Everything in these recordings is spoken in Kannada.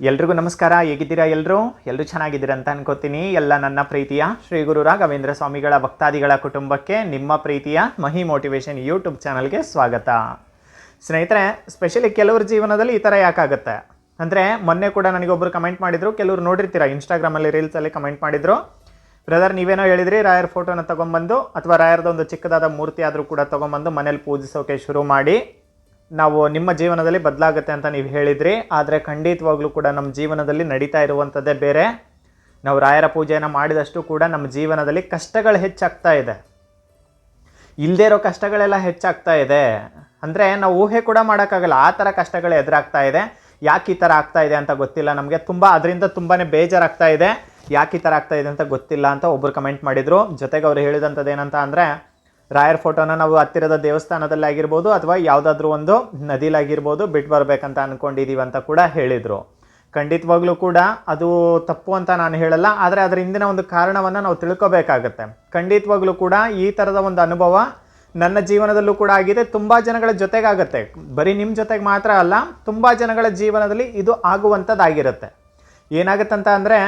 ಎಲ್ರಿಗೂ ನಮಸ್ಕಾರ. ಹೇಗಿದ್ದೀರಾ ಎಲ್ಲರೂ ಎಲ್ಲರೂ ಚೆನ್ನಾಗಿದ್ದೀರಾ ಅಂತ ಅನ್ಕೋತೀನಿ. ಎಲ್ಲ ನನ್ನ ಪ್ರೀತಿಯ. ಶ್ರೀ ಗುರು ರಾಘವೇಂದ್ರ ಸ್ವಾಮಿಗಳ ಭಕ್ತಾದಿಗಳ ಕುಟುಂಬಕ್ಕೆ ನಿಮ್ಮ ಪ್ರೀತಿಯ ಮಹಿ ಮೋಟಿವೇಶನ್ ಯೂಟ್ಯೂಬ್ ಚಾನಲ್ಗೆ ಸ್ವಾಗತ. ಸ್ನೇಹಿತರೆ ಸ್ಪೆಷಲಿ ಕೆಲವ್ರ ಜೀವನದಲ್ಲಿ ಈ ಥರ ಯಾಕಾಗುತ್ತೆ? ಅಂದರೆ ಮೊನ್ನೆ ಕೂಡ ನನಗೊಬ್ಬರು ಕಮೆಂಟ್ ಮಾಡಿದರು. ಕೆಲವರು ನೋಡಿರ್ತೀರ ಇನ್ಸ್ಟಾಗ್ರಾಮಲ್ಲಿ ರೀಲ್ಸಲ್ಲಿ ಕಮೆಂಟ್ ಮಾಡಿದರು. ಬ್ರದರ್ ನೀವೇನೋ ಹೇಳಿದ್ರಿ, ರಾಯರ್ ಫೋಟೋನ ತೊಗೊಂಬಂದು, ಅಥವಾ ರಾಯರ್ದು ಒಂದು ಚಿಕ್ಕದಾದ ಮೂರ್ತಿ ಆದರೂ ಕೂಡ ತೊಗೊಂಬಂದು ಮನೇಲಿ ಪೂಜಿಸೋಕೆ ಶುರು ಮಾಡಿ. ನಾವು ನಿಮ್ಮ ಜೀವನದಲ್ಲಿ ಬದಲಾಗುತ್ತೆ ಅಂತ ನೀವು ಹೇಳಿದ್ರಿ, ಆದರೆ ಖಂಡಿತವಾಗ್ಲೂ ಕೂಡ ನಮ್ಮ ಜೀವನದಲ್ಲಿ ನಡೀತಾ ಇರುವಂಥದ್ದೇ ಬೇರೆ. ನಾವು ರಾಯರ ಪೂಜೆಯನ್ನು ಮಾಡಿದಷ್ಟು ಕೂಡ ನಮ್ಮ ಜೀವನದಲ್ಲಿ ಕಷ್ಟಗಳು ಹೆಚ್ಚಾಗ್ತಾ ಇದೆ. ಇಲ್ಲದೇ ಇರೋ ಕಷ್ಟಗಳೆಲ್ಲ ಹೆಚ್ಚಾಗ್ತಾ ಇದೆ. ಅಂದರೆ ನಾವು ಊಹೆ ಕೂಡ ಮಾಡೋಕ್ಕಾಗಲ್ಲ, ಆ ಥರ ಕಷ್ಟಗಳು ಎದುರಾಗ್ತಾ ಇದೆ. ಯಾಕೆ ಈ ಥರ ಆಗ್ತಾ ಇದೆ ಅಂತ ಗೊತ್ತಿಲ್ಲ ನಮಗೆ. ತುಂಬ ಅದರಿಂದ ತುಂಬಾ ಬೇಜಾರಾಗ್ತಾ ಇದೆ. ಯಾಕೆ ಈ ಥರ ಆಗ್ತಾ ಇದೆ ಅಂತ ಗೊತ್ತಿಲ್ಲ ಅಂತ ಒಬ್ಬರು ಕಮೆಂಟ್ ಮಾಡಿದರು. ಜೊತೆಗೆ ಅವರು ಹೇಳಿದಂಥದ್ದು ಏನಂತ ಅಂದರೆ ರಾಯರ್ ಫೋಟೋನ ನಾವು ಹತ್ತಿರದ ದೇವಸ್ಥಾನದಲ್ಲಿ ಆಗಿರ್ಬೋದು ಅಥವಾ ಯಾವುದಾದ್ರೂ ಒಂದು ನದಿಲಾಗಿರ್ಬೋದು ಬಿಟ್ಟು ಬರಬೇಕಂತ ಅಂದ್ಕೊಂಡಿದ್ದೀವಿ ಅಂತ ಕೂಡ ಹೇಳಿದರು. ಖಂಡಿತವಾಗ್ಲೂ ಕೂಡ ಅದು ತಪ್ಪು ಅಂತ ನಾನು ಹೇಳಲ್ಲ, ಆದರೆ ಅದರ ಹಿಂದಿನ ಒಂದು ಕಾರಣವನ್ನು ನಾವು ತಿಳ್ಕೊಬೇಕಾಗತ್ತೆ. ಖಂಡಿತವಾಗ್ಲೂ ಕೂಡ ಈ ಥರದ ಒಂದು ಅನುಭವ ನನ್ನ ಜೀವನದಲ್ಲೂ ಕೂಡ ಆಗಿದೆ. ತುಂಬ ಜನಗಳ ಜೊತೆಗಾಗತ್ತೆ. ಬರೀ ನಿಮ್ಮ ಜೊತೆಗೆ ಮಾತ್ರ ಅಲ್ಲ, ತುಂಬ ಜನಗಳ ಜೀವನದಲ್ಲಿ ಇದು ಆಗುವಂಥದ್ದಾಗಿರುತ್ತೆ ಏನಾಗುತ್ತಂತ ಅಂದರೆ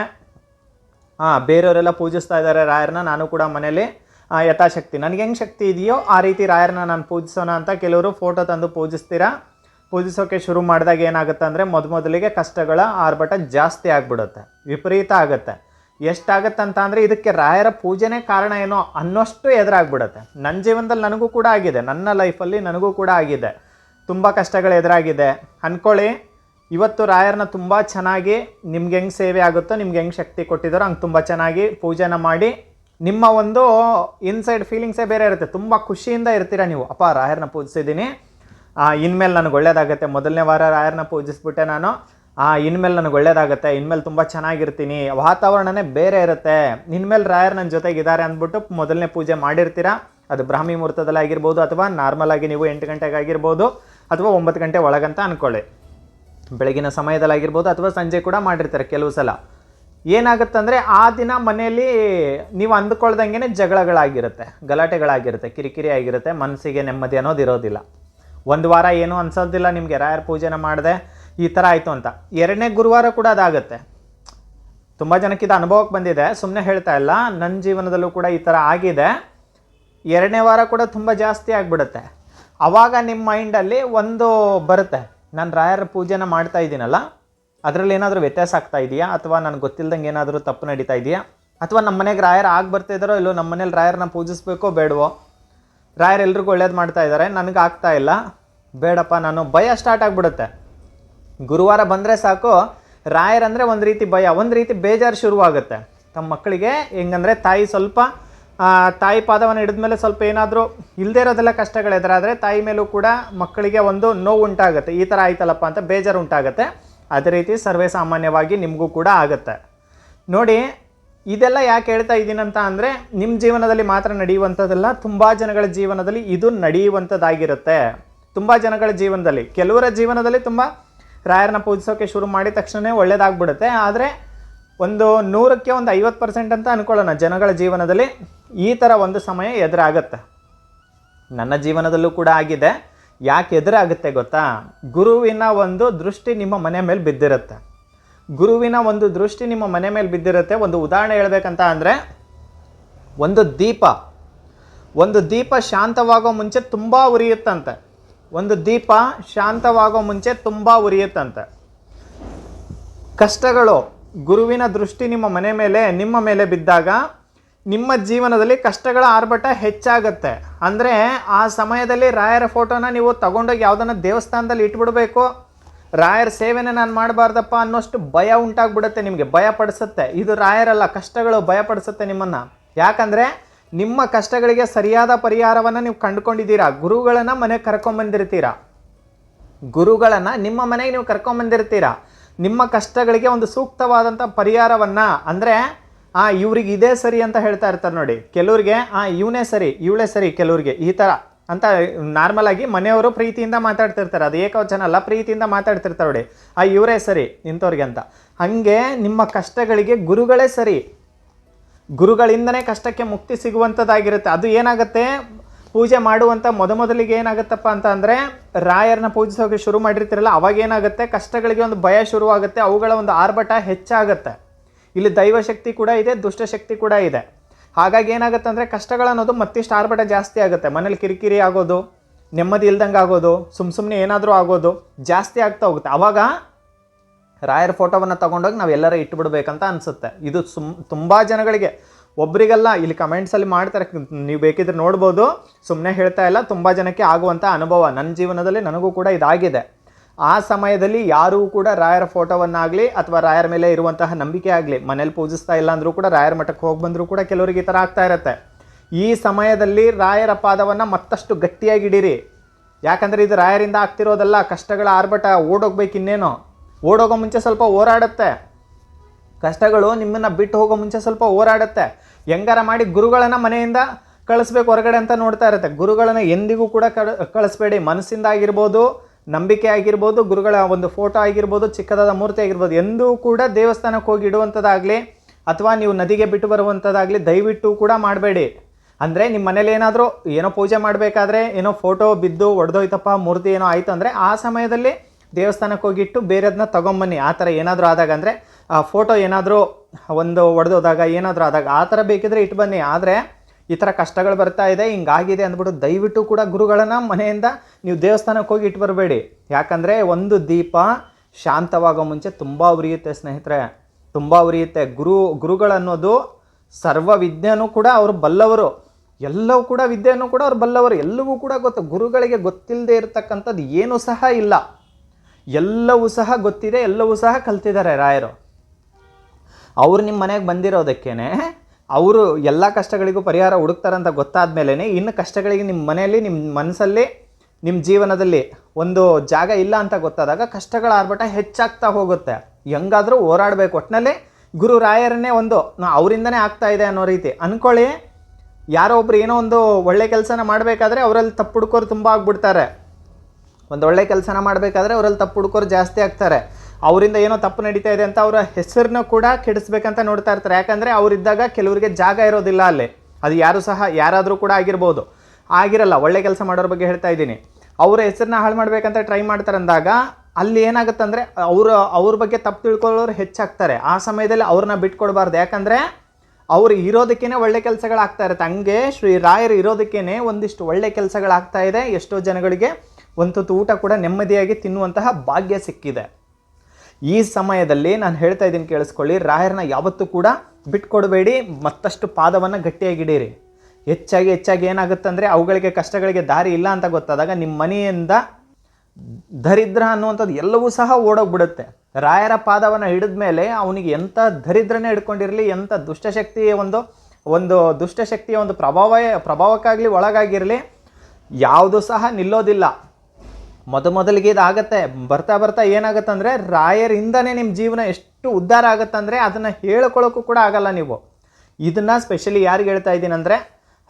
ಹಾಂ ಬೇರೆಯವರೆಲ್ಲ ಪೂಜಿಸ್ತಾ ಇದ್ದಾರೆ ರಾಯರನ್ನ, ನಾನು ಕೂಡ ಮನೇಲಿ ಯಥಾಶಕ್ತಿ. ನನಗೆ ಹೆಂಗೆ ಶಕ್ತಿ ಇದೆಯೋ ಆ ರೀತಿ ರಾಯರನ್ನ ನಾನು ಪೂಜಿಸೋಣ ಅಂತ ಕೆಲವರು ಫೋಟೋ ತಂದು ಪೂಜಿಸ್ತೀರಾ? ಪೂಜಿಸೋಕೆ ಶುರು ಮಾಡಿದಾಗ ಏನಾಗುತ್ತೆ ಅಂದರೆ ಮೊದಮೊದಲಿಗೆ ಕಷ್ಟಗಳ ಆರ್ಭಟ ಜಾಸ್ತಿ ಆಗಿಬಿಡುತ್ತೆ. ವಿಪರೀತ ಆಗುತ್ತೆ. ಎಷ್ಟಾಗತ್ತೆ ಅಂತ ಅಂದರೆ ಇದಕ್ಕೆ ರಾಯರ ಪೂಜೆನೇ ಕಾರಣ ಏನೋ ಅನ್ನೋಷ್ಟು ಎದುರಾಗ್ಬಿಡುತ್ತೆ. ನನ್ನ ಜೀವನದಲ್ಲಿ ನನಗೂ ಕೂಡ ಆಗಿದೆ. ನನ್ನ ಲೈಫಲ್ಲಿ ನನಗೂ ಕೂಡ ಆಗಿದೆ. ತುಂಬ ಕಷ್ಟಗಳು ಎದುರಾಗಿದೆ. ಅಂದ್ಕೊಳ್ಳಿ ಇವತ್ತು ರಾಯರನ್ನ ತುಂಬ ಚೆನ್ನಾಗಿ ನಿಮ್ಗೆ ಹೆಂಗೆ ಸೇವೆ ಆಗುತ್ತೋ, ನಿಮ್ಗೆ ಹೆಂಗೆ ಶಕ್ತಿ ಕೊಟ್ಟಿದ್ದಾರೋ ಹಂಗೆ ತುಂಬ ಚೆನ್ನಾಗಿ ಪೂಜೆನ ಮಾಡಿ ನಿಮ್ಮ ಒಂದು ಇನ್ಸೈಡ್ ಫೀಲಿಂಗ್ಸೇ ಬೇರೆ ಇರುತ್ತೆ. ತುಂಬ ಖುಷಿಯಿಂದ ಇರ್ತೀರ ನೀವು. ಅಪ್ಪ ರಾಯರನ್ನ ಪೂಜಿಸಿದ್ದೀನಿ. ಇನ್ಮೇಲೆ ನನಗೆ ಒಳ್ಳೇದಾಗುತ್ತೆ. ಮೊದಲನೇ ವಾರ ರಾಯರನ್ನ ಪೂಜಿಸ್ಬಿಟ್ಟೆ ನಾನು. ಆ, ಇನ್ಮೇಲೆ ನನಗೆ ಒಳ್ಳೇದಾಗುತ್ತೆ. ಇನ್ಮೇಲೆ ತುಂಬ ಚೆನ್ನಾಗಿರ್ತೀನಿ. ವಾತಾವರಣನೇ ಬೇರೆ ಇರುತ್ತೆ. ಇನ್ಮೇಲೆ ರಾಯರ್ ನನ್ನ ಜೊತೆಗಿದ್ದಾರೆ ಅಂದ್ಬಿಟ್ಟು ಮೊದಲನೇ ಪೂಜೆ ಮಾಡಿರ್ತೀರಾ? ಅದು ಬ್ರಾಹ್ಮಿ ಮುಹೂರ್ತದಲ್ಲಿ ಆಗಿರ್ಬೋದು ಅಥವಾ ನಾರ್ಮಲ್ ಆಗಿ ನೀವು ಎಂಟು ಗಂಟೆಗೆ ಆಗಿರ್ಬೋದು ಅಥವಾ ಒಂಬತ್ತು ಗಂಟೆ ಒಳಗಂತ ಅಂದ್ಕೊಳ್ಳಿ ಬೆಳಗಿನ ಸಮಯದಲ್ಲಿ ಆಗಿರ್ಬೋದು ಅಥವಾ ಸಂಜೆ ಕೂಡ ಮಾಡಿರ್ತಾರೆ ಕೆಲವು ಸಲ. ಏನಾಗುತ್ತಂದರೆ ಆ ದಿನ ಮನೆಯಲ್ಲಿ ನೀವು ಅಂದ್ಕೊಳ್ದಂಗೆ ಜಗಳಗಳಾಗಿರುತ್ತೆ, ಗಲಾಟೆಗಳಾಗಿರುತ್ತೆ, ಕಿರಿಕಿರಿ ಆಗಿರುತ್ತೆ, ಮನಸ್ಸಿಗೆ ನೆಮ್ಮದಿ ಅನ್ನೋದು ಇರೋದಿಲ್ಲ. ಒಂದು ವಾರ ಏನೂ ಅನ್ಸೋದಿಲ್ಲ ನಿಮಗೆ ರಾಯರ ಪೂಜೆನ ಮಾಡಿದೆ, ಈ ಥರ ಆಯಿತು ಅಂತ. ಎರಡನೇ ಗುರುವಾರ ಕೂಡ ಅದಾಗುತ್ತೆ. ತುಂಬ ಜನಕ್ಕೆ ಇದು ಅನುಭವಕ್ಕೆ ಬಂದಿದೆ. ಸುಮ್ಮನೆ ಹೇಳ್ತಾ ಇಲ್ಲ ನನ್ನ ಜೀವನದಲ್ಲೂ ಕೂಡ ಈ ಥರ ಆಗಿದೆ. ಎರಡನೇ ವಾರ ಕೂಡ ತುಂಬ ಜಾಸ್ತಿ ಆಗಿಬಿಡುತ್ತೆ. ಆವಾಗ ನಿಮ್ಮ ಮೈಂಡಲ್ಲಿ ಒಂದು ಬರುತ್ತೆ, ನಾನು ರಾಯರ ಪೂಜೆನ ಮಾಡ್ತಾ ಇದ್ದೀನಲ್ಲ ಅದರಲ್ಲಿ ಏನಾದರೂ ವ್ಯತ್ಯಾಸ ಆಗ್ತಾ ಇದೆಯಾ? ಅಥವಾ ನನಗೆ ಗೊತ್ತಿಲ್ಲದಂಗೆ ಏನಾದರೂ ತಪ್ಪು ನಡೀತಾ ಇದೆಯಾ? ಅಥವಾ ನಮ್ಮ ಮನೆಗೆ ರಾಯರ್ ಆಗಿ ಬರ್ತಿದ್ದಾರೋ ಇಲ್ಲೋ ನಮ್ಮ ಮನೇಲಿ ರಾಯರನ್ನ ಪೂಜಿಸ್ಬೇಕೋ ಬೇಡವೋ? ರಾಯರ್ ಎಲ್ರಿಗೂ ಒಳ್ಳೇದು ಮಾಡ್ತಾ ಇದ್ದಾರೆ ನನಗೆ ಆಗ್ತಾ ಇಲ್ಲ. ಬೇಡಪ್ಪ, ನಾನು ಭಯ ಸ್ಟಾರ್ಟ್ ಆಗಿಬಿಡುತ್ತೆ. ಗುರುವಾರ ಬಂದರೆ ಸಾಕು, ರಾಯರ್ ಅಂದರೆ ಒಂದು ರೀತಿ ಭಯ, ಒಂದು ರೀತಿ ಬೇಜಾರು ಶುರುವಾಗುತ್ತೆ. ತಮ್ಮ ಮಕ್ಕಳಿಗೆ ಹೆಂಗಂದರೆ ತಾಯಿ ಸ್ವಲ್ಪ ತಾಯಿ ಪಾದವನ್ನು ಹಿಡಿದ ಮೇಲೆ ಸ್ವಲ್ಪ ಏನಾದರೂ ಇಲ್ಲದೇ ಇರೋದೆಲ್ಲ ಕಷ್ಟಗಳು ಎದುರಾದರೆ ತಾಯಿ ಮೇಲೂ ಕೂಡ ಮಕ್ಕಳಿಗೆ ಒಂದು ನೋವು ಉಂಟಾಗುತ್ತೆ. ಈ ಥರ ಆಯ್ತಲ್ಲಪ್ಪ ಅಂತ ಬೇಜಾರು ಉಂಟಾಗುತ್ತೆ. ಅದೇ ರೀತಿ ಸರ್ವೇ ಸಾಮಾನ್ಯವಾಗಿ ನಿಮಗೂ ಕೂಡ ಆಗುತ್ತೆ. ನೋಡಿ, ಇದೆಲ್ಲ ಯಾಕೆ ಹೇಳ್ತಾ ಇದ್ದೀನಂತ ಅಂದರೆ ನಿಮ್ಮ ಜೀವನದಲ್ಲಿ ಮಾತ್ರ ನಡೆಯುವಂಥದ್ದಲ್ಲ, ತುಂಬ ಜನಗಳ ಜೀವನದಲ್ಲಿ ಇದು ನಡೆಯುವಂಥದ್ದಾಗಿರುತ್ತೆ. ತುಂಬ ಜನಗಳ ಜೀವನದಲ್ಲಿ, ಕೆಲವರ ಜೀವನದಲ್ಲಿ ತುಂಬ ರಾಯರನ್ನ ಪೂಜಿಸೋಕೆ ಶುರು ಮಾಡಿದ ತಕ್ಷಣವೇ ಒಳ್ಳೇದಾಗ್ಬಿಡುತ್ತೆ. ಆದರೆ, ಒಂದು ನೂರಕ್ಕೆ ಒಂದು ಐವತ್ತು ಪರ್ಸೆಂಟ್ ಅಂತ ಅನ್ಕೊಳ್ಳೋಣ, ಜನಗಳ ಜೀವನದಲ್ಲಿ ಈ ಥರ ಒಂದು ಸಮಯ ಎದುರಾಗತ್ತೆ. ನನ್ನ ಜೀವನದಲ್ಲೂ ಕೂಡ ಆಗಿದೆ. ಯಾಕೆ ಎದುರಾಗುತ್ತೆ ಗೊತ್ತಾ? ಗುರುವಿನ ಒಂದು ದೃಷ್ಟಿ ನಿಮ್ಮ ಮನೆ ಮೇಲೆ ಬಿದ್ದಿರುತ್ತೆ. ಗುರುವಿನ ಒಂದು ದೃಷ್ಟಿ ನಿಮ್ಮ ಮನೆ ಮೇಲೆ ಬಿದ್ದಿರುತ್ತೆ. ಒಂದು ಉದಾಹರಣೆ ಹೇಳಬೇಕಂತ ಅಂದರೆ, ಒಂದು ದೀಪ. ಒಂದು ದೀಪ ಶಾಂತವಾಗೋ ಮುಂಚೆ ತುಂಬ ಉರಿಯುತ್ತಂತೆ. ಒಂದು ದೀಪ ಶಾಂತವಾಗೋ ಮುಂಚೆ ತುಂಬ ಉರಿಯುತ್ತಂತೆ. ಕಷ್ಟಗಳು ಗುರುವಿನ ದೃಷ್ಟಿ ನಿಮ್ಮ ಮನೆ ಮೇಲೆ, ನಿಮ್ಮ ಮೇಲೆ ಬಿದ್ದಾಗ ನಿಮ್ಮ ಜೀವನದಲ್ಲಿ ಕಷ್ಟಗಳ ಆರ್ಭಟ ಹೆಚ್ಚಾಗುತ್ತೆ. ಅಂದರೆ ಆ ಸಮಯದಲ್ಲಿ ರಾಯರ ಫೋಟೋನ ನೀವು ತಗೊಂಡೋಗಿ ಯಾವುದನ್ನು ದೇವಸ್ಥಾನದಲ್ಲಿ ಇಟ್ಬಿಡ್ಬೇಕು. ರಾಯರ ಸೇವೆನ ನಾನು ಮಾಡಬಾರ್ದಪ್ಪ ಅನ್ನೋಷ್ಟು ಭಯ ಉಂಟಾಗ್ಬಿಡುತ್ತೆ ನಿಮಗೆ. ಭಯ ಪಡಿಸುತ್ತೆ. ಇದು ರಾಯರಲ್ಲ, ಕಷ್ಟಗಳು ಭಯ ಪಡಿಸುತ್ತೆ ನಿಮ್ಮನ್ನು. ಯಾಕಂದರೆ ನಿಮ್ಮ ಕಷ್ಟಗಳಿಗೆ ಸರಿಯಾದ ಪರಿಹಾರವನ್ನು ನೀವು ಕಂಡುಕೊಂಡಿದ್ದೀರಾ. ಗುರುಗಳನ್ನು ಮನೆಗೆ ಕರ್ಕೊಂಬಂದಿರ್ತೀರಾ ಗುರುಗಳನ್ನು ನಿಮ್ಮ ಮನೆಗೆ ನೀವು ಕರ್ಕೊಂಬಂದಿರ್ತೀರಾ ನಿಮ್ಮ ಕಷ್ಟಗಳಿಗೆ ಒಂದು ಸೂಕ್ತವಾದಂಥ ಪರಿಹಾರವನ್ನು. ಅಂದರೆ ಆ, ಇವ್ರಿಗೆ ಇದೇ ಸರಿ ಅಂತ ಹೇಳ್ತಾ ಇರ್ತಾರೆ ನೋಡಿ. ಕೆಲವ್ರಿಗೆ, ಆ, ಇವನೇ ಸರಿ, ಇವಳೇ ಸರಿ ಕೆಲವ್ರಿಗೆ, ಈ ಥರ ಅಂತ ನಾರ್ಮಲ್ ಆಗಿ ಮನೆಯವರು ಪ್ರೀತಿಯಿಂದ ಮಾತಾಡ್ತಿರ್ತಾರೆ. ಅದು ಏಕವಚನ ಅಲ್ಲ, ಪ್ರೀತಿಯಿಂದ ಮಾತಾಡ್ತಿರ್ತಾರೆ ನೋಡಿ. ಆ, ಇವರೇ ಸರಿ, ಇಂಥವ್ರಿಗೆ ಅಂತ. ಹಾಗೆ ನಿಮ್ಮ ಕಷ್ಟಗಳಿಗೆ ಗುರುಗಳೇ ಸರಿ. ಗುರುಗಳಿಂದನೇ ಕಷ್ಟಕ್ಕೆ ಮುಕ್ತಿ ಸಿಗುವಂಥದ್ದಾಗಿರುತ್ತೆ. ಅದು ಏನಾಗುತ್ತೆ? ಪೂಜೆ ಮಾಡುವಂಥ ಮೊದಮೊದಲಿಗೆ ಏನಾಗುತ್ತಪ್ಪ ಅಂತ ಅಂದರೆ, ರಾಯರನ್ನ ಪೂಜಿಸೋಕೆ ಶುರು ಮಾಡಿರ್ತಿರಲ್ಲ, ಅವಾಗ ಏನಾಗುತ್ತೆ? ಕಷ್ಟಗಳಿಗೆ ಒಂದು ಭಯ ಶುರುವಾಗುತ್ತೆ, ಅವುಗಳ ಒಂದು ಆರ್ಭಟ ಹೆಚ್ಚಾಗುತ್ತೆ. ಇಲ್ಲಿ ದೈವಶಕ್ತಿ ಕೂಡ ಇದೆ ದುಷ್ಟಶಕ್ತಿ ಕೂಡ ಇದೆ. ಹಾಗಾಗಿ ಏನಾಗುತ್ತೆ ಅಂದರೆ ಕಷ್ಟಗಳನ್ನೋದು ಮತ್ತಿಷ್ಟು ಆರ್ಭಟ ಜಾಸ್ತಿ ಆಗುತ್ತೆ. ಮನೇಲಿ ಕಿರಿಕಿರಿ ಆಗೋದು, ನೆಮ್ಮದಿ ಇಲ್ದಂಗೆ ಆಗೋದು ಸುಮ್ಮ ಸುಮ್ಮನೆ ಏನಾದರೂ ಆಗೋದು ಜಾಸ್ತಿ ಆಗ್ತಾ ಹೋಗುತ್ತೆ. ಆವಾಗ ರಾಯರ ಫೋಟೋವನ್ನು ತೊಗೊಂಡೋಗಿ ನಾವು ಎಲ್ಲರ ಇಟ್ಬಿಡ್ಬೇಕಂತ ಅನಿಸುತ್ತೆ. ಇದು ಸುಮ್ ತುಂಬ ಜನಗಳಿಗೆ ಒಬ್ಬರಿಗೆಲ್ಲ ಇಲ್ಲಿ ಕಮೆಂಟ್ಸಲ್ಲಿ ಮಾಡ್ತಾರೆ, ನೀವು ಬೇಕಿದ್ರೆ ನೋಡ್ಬೋದು. ಸುಮ್ಮನೆ ಹೇಳ್ತಾ ಇಲ್ಲ, ತುಂಬ ಜನಕ್ಕೆ ಆಗುವಂಥ ಅನುಭವ. ನನ್ನ ಜೀವನದಲ್ಲಿ ನನಗೂ ಕೂಡ ಇದಾಗಿದೆ. ಆ ಸಮಯದಲ್ಲಿ ಯಾರೂ ಕೂಡ ರಾಯರ ಫೋಟೋವನ್ನಾಗಲಿ ಅಥವಾ ರಾಯರ ಮೇಲೆ ಇರುವಂತಹ ನಂಬಿಕೆ ಆಗಲಿ ಮನೇಲಿ ಪೂಜಿಸ್ತಾ ಇಲ್ಲ ಅಂದರೂ ಕೂಡ ರಾಯರ ಮಠಕ್ಕೆ ಹೋಗಿ ಬಂದರೂ ಕೂಡ ಕೆಲವರಿಗೆ ಈ ಥರ ಆಗ್ತಾ ಇರುತ್ತೆ. ಈ ಸಮಯದಲ್ಲಿ ರಾಯರ ಪಾದವನ್ನು ಮತ್ತಷ್ಟು ಗಟ್ಟಿಯಾಗಿ ಇಡೀರಿ. ಯಾಕಂದರೆ ಇದು ರಾಯರಿಂದ ಆಗ್ತಿರೋದಲ್ಲ, ಕಷ್ಟಗಳ ಆರ್ಭಟ, ಓಡೋಗ್ಬೇಕು ಇನ್ನೇನೋ. ಓಡೋಗೋ ಮುಂಚೆ ಸ್ವಲ್ಪ ಹೋರಾಡುತ್ತೆ. ಕಷ್ಟಗಳು ನಿಮ್ಮನ್ನು ಬಿಟ್ಟು ಹೋಗೋ ಮುಂಚೆ ಸ್ವಲ್ಪ ಹೋರಾಡುತ್ತೆ. ಹೆಂಗಾರ ಮಾಡಿ ಗುರುಗಳನ್ನು ಮನೆಯಿಂದ ಕಳಿಸ್ಬೇಕು ಹೊರಗಡೆ ಅಂತ ನೋಡ್ತಾ ಇರುತ್ತೆ. ಗುರುಗಳನ್ನು ಎಂದಿಗೂ ಕೂಡ ಕಳ, ಕಳಿಸ್ಬೇಡಿ. ಮನಸ್ಸಿಂದ ಆಗಿರ್ಬೋದು ನಂಬಿಕೆ ಆಗಿರ್ಬೋದು, ಗುರುಗಳ ಒಂದು ಫೋಟೋ ಆಗಿರ್ಬೋದು, ಚಿಕ್ಕದಾದ ಮೂರ್ತಿ ಆಗಿರ್ಬೋದು, ಎಂದೂ ಕೂಡ ದೇವಸ್ಥಾನಕ್ಕೆ ಹೋಗಿ ಇಡುವಂಥದ್ದಾಗಲಿ ಅಥವಾ ನೀವು ನದಿಗೆ ಬಿಟ್ಟು ಬರುವಂಥದ್ದಾಗಲಿ ದಯವಿಟ್ಟು ಕೂಡ ಮಾಡಬೇಡಿ. ಅಂದರೆ ನಿಮ್ಮ ಮನೇಲಿ ಏನಾದರೂ ಏನೋ ಪೂಜೆ ಮಾಡಬೇಕಾದ್ರೆ, ಏನೋ ಫೋಟೋ ಬಿದ್ದು ಒಡೆದೋಯ್ತಪ್ಪ, ಮೂರ್ತಿ ಏನೋ ಆಯಿತು ಅಂದರೆ ಆ ಸಮಯದಲ್ಲಿ ದೇವಸ್ಥಾನಕ್ಕೆ ಹೋಗಿಟ್ಟು ಬೇರೆದನ್ನ ತೊಗೊಂಬನ್ನಿ. ಆ ಥರ ಏನಾದರೂ ಆದಾಗ ಅಂದರೆ, ಆ ಫೋಟೋ ಏನಾದರೂ ಒಂದು ಒಡೆದೋದಾಗ, ಏನಾದರೂ ಆದಾಗ ಆ ಥರ ಬೇಕಿದ್ರೆ ಇಟ್ಟು ಬನ್ನಿ. ಆದರೆ ಈ ಥರ ಕಷ್ಟಗಳು ಬರ್ತಾ ಇದೆ, ಹಿಂಗಾಗಿದೆ ಅಂದ್ಬಿಟ್ಟು ದಯವಿಟ್ಟು ಕೂಡ ಗುರುಗಳನ್ನು ಮನೆಯಿಂದ ನೀವು ದೇವಸ್ಥಾನಕ್ಕೆ ಹೋಗಿ ಇಟ್ಟು ಬರಬೇಡಿ. ಯಾಕಂದರೆ ಒಂದು ದೀಪ ಶಾಂತವಾಗೋ ಮುಂಚೆ ತುಂಬ ಉರಿಯುತ್ತೆ ಸ್ನೇಹಿತರೆ. ತುಂಬ ಉರಿಯುತ್ತೆ. ಗುರು ಗುರುಗಳನ್ನೋದು ಸರ್ವ ವಿದ್ಯೆನೂ ಕೂಡ ಅವರು ಬಲ್ಲವರು. ಎಲ್ಲವೂ ಕೂಡ ವಿದ್ಯೆಯನ್ನು ಕೂಡ ಅವ್ರು ಬಲ್ಲವರು. ಎಲ್ಲವೂ ಕೂಡ ಗೊತ್ತು, ಗುರುಗಳಿಗೆ ಗೊತ್ತಿಲ್ಲದೆ ಇರತಕ್ಕಂಥದ್ದು ಏನೂ ಸಹ ಇಲ್ಲ. ಎಲ್ಲವೂ ಸಹ ಗೊತ್ತಿದೆ, ಎಲ್ಲವೂ ಸಹ ಕಲ್ತಿದ್ದಾರೆ ರಾಯರು. ಅವ್ರು ನಿಮ್ಮ ಮನೆಗೆ ಬಂದಿರೋದಕ್ಕೇನೆ ಅವರು ಎಲ್ಲ ಕಷ್ಟಗಳಿಗೂ ಪರಿಹಾರ ಹುಡುಕ್ತಾರಂತ ಗೊತ್ತಾದ ಮೇಲೇ ಇನ್ನು ಕಷ್ಟಗಳಿಗೆ ನಿಮ್ಮ ಮನೆಯಲ್ಲಿ ನಿಮ್ಮ ಮನಸ್ಸಲ್ಲಿ ನಿಮ್ಮ ಜೀವನದಲ್ಲಿ ಒಂದು ಜಾಗ ಇಲ್ಲ ಅಂತ ಗೊತ್ತಾದಾಗ ಕಷ್ಟಗಳ ಆರ್ಭಟ ಹೆಚ್ಚಾಗ್ತಾ ಹೋಗುತ್ತೆ. ಹೆಂಗಾದರೂ ಹೋರಾಡಬೇಕು. ಒಟ್ಟಿನಲ್ಲಿ ಗುರು ರಾಯರನ್ನೇ ಒಂದು ಅವರಿಂದನೇ ಆಗ್ತಾ ಇದೆ ಅನ್ನೋ ರೀತಿ. ಅಂದ್ಕೊಳ್ಳಿ ಯಾರೋ ಒಬ್ರು ಏನೋ ಒಂದು ಒಳ್ಳೆ ಕೆಲಸನ ಮಾಡಬೇಕಾದ್ರೆ ಅವರಲ್ಲಿ ತಪ್ಪು ಹುಡುಕೋರು ತುಂಬ ಆಗ್ಬಿಡ್ತಾರೆ. ಒಂದು ಒಳ್ಳೆ ಕೆಲಸನ ಮಾಡಬೇಕಾದ್ರೆ ಅವರಲ್ಲಿ ತಪ್ಪು ಹುಡುಕೋರು ಜಾಸ್ತಿ ಆಗ್ತಾರೆ. ಅವರಿಂದ ಏನೋ ತಪ್ಪು ನಡೀತಾ ಇದೆ ಅಂತ ಅವರ ಹೆಸರನ್ನ ಕೂಡ ಕೆಡಿಸ್ಬೇಕಂತ ನೋಡ್ತಾ ಇರ್ತಾರೆ. ಯಾಕಂದರೆ ಅವರಿದ್ದಾಗ ಕೆಲವರಿಗೆ ಜಾಗ ಇರೋದಿಲ್ಲ ಅಲ್ಲಿ. ಅದು ಯಾರು ಸಹ ಯಾರಾದರೂ ಕೂಡ ಆಗಿರ್ಬೋದು. ಆಗಿರಲ್ಲ, ಒಳ್ಳೆ ಕೆಲಸ ಮಾಡೋರ ಬಗ್ಗೆ ಹೇಳ್ತಾ ಇದ್ದೀನಿ. ಅವರ ಹೆಸರನ್ನ ಹಾಳು ಮಾಡಬೇಕಂತ ಟ್ರೈ ಮಾಡ್ತಾರೆ ಅಂದಾಗ ಅಲ್ಲಿ ಏನಾಗುತ್ತೆ ಅಂದರೆ ಅವರು, ಅವ್ರ ಬಗ್ಗೆ ತಪ್ಪು ತಿಳ್ಕೊಳ್ಳೋರು ಹೆಚ್ಚಾಗ್ತಾರೆ. ಆ ಸಮಯದಲ್ಲಿ ಅವ್ರನ್ನ ಬಿಟ್ಕೊಡ್ಬಾರ್ದು. ಯಾಕಂದರೆ ಅವರು ಇರೋದಕ್ಕೇ ಒಳ್ಳೆ ಕೆಲಸಗಳಾಗ್ತಾ ಇರುತ್ತೆ. ಹಂಗೆ ಶ್ರೀ ರಾಯರು ಇರೋದಕ್ಕೇನೆ ಒಂದಿಷ್ಟು ಒಳ್ಳೆ ಕೆಲಸಗಳಾಗ್ತಾ ಇದೆ. ಎಷ್ಟೋ ಜನಗಳಿಗೆ ಒಂದು ಊಟ ಕೂಡ ನೆಮ್ಮದಿಯಾಗಿ ತಿನ್ನುವಂತಹ ಭಾಗ್ಯ ಸಿಕ್ಕಿದೆ. ಈ ಸಮಯದಲ್ಲಿ ನಾನು ಹೇಳ್ತಾ ಇದ್ದೀನಿ ಕೇಳಿಸ್ಕೊಳ್ಳಿ, ರಾಯರನ್ನ ಯಾವತ್ತೂ ಕೂಡ ಬಿಟ್ಕೊಡಬೇಡಿ, ಮತ್ತಷ್ಟು ಪಾದವನ್ನು ಗಟ್ಟಿಯಾಗಿಡೀರಿ ಹೆಚ್ಚಾಗಿ ಹೆಚ್ಚಾಗಿ ಏನಾಗುತ್ತೆ ಅಂದರೆ ಅವುಗಳಿಗೆ ಕಷ್ಟಗಳಿಗೆ ದಾರಿ ಇಲ್ಲ ಅಂತ ಗೊತ್ತಾದಾಗ ನಿಮ್ಮ ಮನೆಯಿಂದ ದರಿದ್ರ ಅನ್ನುವಂಥದ್ದು ಎಲ್ಲವೂ ಸಹ ಓಡೋಗ್ಬಿಡುತ್ತೆ. ರಾಯರ ಪಾದವನ್ನು ಹಿಡಿದ ಮೇಲೆ ಅವನಿಗೆ ಎಂಥ ದರಿದ್ರನೇ ಹಿಡ್ಕೊಂಡಿರಲಿ ಎಂಥ ದುಷ್ಟಶಕ್ತಿಯ ಒಂದು ಒಂದು ದುಷ್ಟಶಕ್ತಿಯ ಒಂದು ಪ್ರಭಾವ ಪ್ರಭಾವಕ್ಕಾಗಲಿ ಒಳಗಾಗಿರಲಿ, ಯಾವುದು ಸಹ ನಿಲ್ಲೋದಿಲ್ಲ. ಮೊದ ಮೊದಲಿಗೆ ಇದಾಗತ್ತೆ. ಬರ್ತಾ ಬರ್ತಾ ಏನಾಗುತ್ತೆ ಅಂದರೆ ರಾಯರಿಂದನೇ ನಿಮ್ಮ ಜೀವನ ಎಷ್ಟು ಉದ್ಧಾರ ಆಗುತ್ತಂದರೆ ಅದನ್ನು ಹೇಳ್ಕೊಳ್ಳೋಕ್ಕೂ ಕೂಡ ಆಗಲ್ಲ ನೀವು. ಇದನ್ನು ಸ್ಪೆಷಲಿ ಯಾರಿಗೆ ಹೇಳ್ತಾ ಇದ್ದೀನಿ